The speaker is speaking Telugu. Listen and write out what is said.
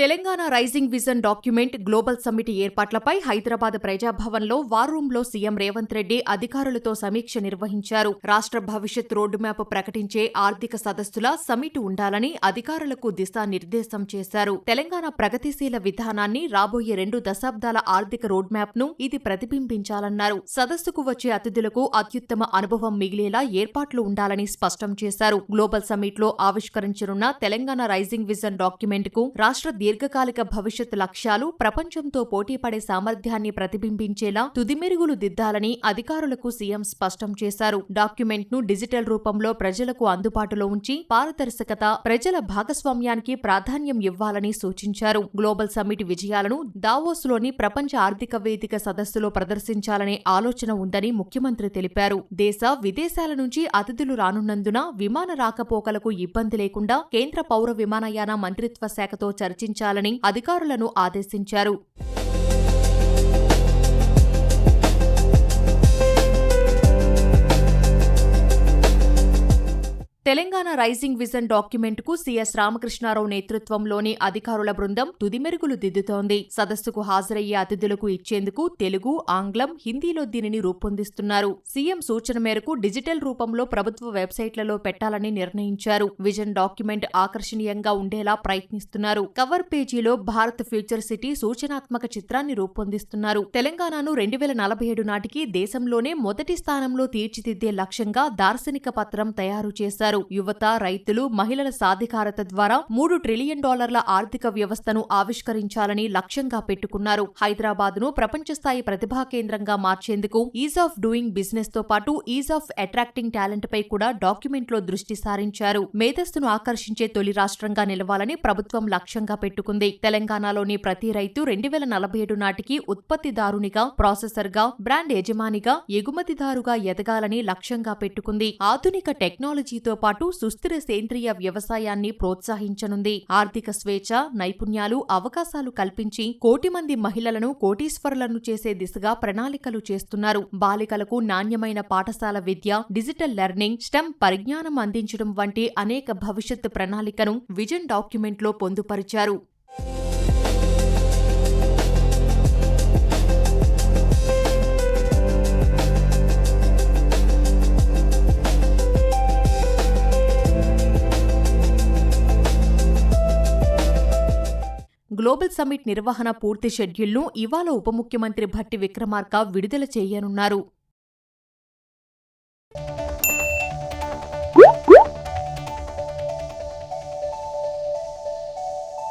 Telangana rising vision document global summit ఏర్పాట్లపై హైదరాబాద్ ప్రజాభవన్లో వార్ రూంలో సీఎం రేవంత్ రెడ్డి అధికారులతో సమీక్ష నిర్వహించారు. రాష్ట్ర భవిష్యత్ రోడ్డు మ్యాప్ ప్రకటించే ఆర్థిక సదస్సుల సమిట్ ఉండాలని అధికారులకు దిశానిర్దేశం చేశారు. తెలంగాణ ప్రగతిశీల విధానాన్ని రాబోయే రెండు దశాబ్దాల ఆర్థిక రోడ్ మ్యాప్ను ఇది ప్రతిబింబించాలన్నారు. సదస్సుకు వచ్చే అతిథులకు అత్యుత్తమ అనుభవం మిగిలేలా ఏర్పాట్లు ఉండాలని స్పష్టం చేశారు. గ్లోబల్ సమ్మిట్లో ఆవిష్కరించనున్న తెలంగాణ రైజింగ్ విజన్ డాక్యుమెంట్కు రాష్ట్ర దీర్ఘకాలిక భవిష్యత్ లక్ష్యాలు ప్రపంచంతో పోటీపడే సామర్థ్యాన్ని ప్రతిబింబించేలా తుదిమెరుగులు దిద్దాలని అధికారులకు సీఎం స్పష్టం చేశారు. డాక్యుమెంట్ను డిజిటల్ రూపంలో ప్రజలకు అందుబాటులో ఉంచి పారదర్శకత ప్రజల భాగస్వామ్యానికి ప్రాధాన్యం ఇవ్వాలని సూచించారు. గ్లోబల్ సమ్మిట్ విజయాలను దావోస్లోని ప్రపంచ ఆర్థిక వేదిక సదస్సులో ప్రదర్శించాలనే ఆలోచన ఉందని ముఖ్యమంత్రి తెలిపారు. దేశ విదేశాల నుంచి అతిథులు రానున్నందున విమాన రాకపోకలకు ఇబ్బంది లేకుండా కేంద్ర పౌర విమానయాన మంత్రిత్వ శాఖతో నిర్వహించాలని అధికారులను ఆదేశించారు. తెలంగాణ రైజింగ్ విజన్ డాక్యుమెంట్కు సీఎస్ రామకృష్ణారావు నేతృత్వంలోని అధికారుల బృందం తుదిమెరుగులు దిద్దుతోంది. సదస్సుకు హాజరయ్యే అతిథులకు ఇచ్చేందుకు తెలుగు ఆంగ్లం హిందీలో దీనిని రూపొందిస్తున్నారు. సీఎం సూచన మేరకు డిజిటల్ రూపంలో ప్రభుత్వ వెబ్సైట్లలో పెట్టాలని నిర్ణయించారు. విజన్ డాక్యుమెంట్ ఆకర్షణీయంగా ఉండేలా ప్రయత్నిస్తున్నారు. కవర్ పేజీలో భారత్ ఫ్యూచర్ సిటీ సూచనాత్మక చిత్రాన్ని రూపొందిస్తున్నారు. తెలంగాణను రెండు వేల నలభై ఏడు నాటికి దేశంలోనే మొదటి స్థానంలో తీర్చిదిద్దే లక్ష్యంగా దార్శనిక పత్రం తయారు చేశారు. యువత రైతులు మహిళల సాధికారత ద్వారా మూడు ట్రిలియన్ డాలర్ల ఆర్థిక వ్యవస్థను ఆవిష్కరించాలని లక్ష్యంగా పెట్టుకున్నారు. హైదరాబాద్ను ప్రపంచ స్థాయి ప్రతిభా కేంద్రంగా మార్చేందుకు ఈజ్ ఆఫ్ డూయింగ్ బిజినెస్తో పాటు ఈజ్ ఆఫ్ అట్రాక్టింగ్ టాలెంట్ పై కూడా డాక్యుమెంట్లో దృష్టి సారించారు. మేధస్సును ఆకర్షించే తొలి రాష్ట్రంగా నిలవాలని ప్రభుత్వం లక్ష్యంగా పెట్టుకుంది. తెలంగాణలోని ప్రతి రైతు రెండు వేల నలభై ఏడు నాటికి ఉత్పత్తిదారునిగా ప్రాసెసర్గా బ్రాండ్ యజమానిగా ఎగుమతిదారుగా ఎదగాలని లక్ష్యంగా పెట్టుకుంది. ఆధునిక టెక్నాలజీతో పాటు సుస్థిర సేంద్రియ వ్యవసాయాన్ని ప్రోత్సహించనుంది. ఆర్థిక స్వేచ్ఛ నైపుణ్యాలు అవకాశాలు కల్పించి కోటి మంది మహిళలను కోటీశ్వరులను చేసే దిశగా ప్రణాళికలు చేస్తున్నారు. బాలికలకు నాణ్యమైన పాఠశాల విద్య డిజిటల్ లెర్నింగ్ స్టెమ్ పరిజ్ఞానం అందించడం వంటి అనేక భవిష్యత్ ప్రణాళికను విజన్ డాక్యుమెంట్లో పొందుపరిచారు. గ్లోబల్ సమ్మిట్ నిర్వహణ పూర్తి షెడ్యూల్ను ఇవాళ ఉప ముఖ్యమంత్రి భట్టి విక్రమార్క విడుదల చేయనున్నారు.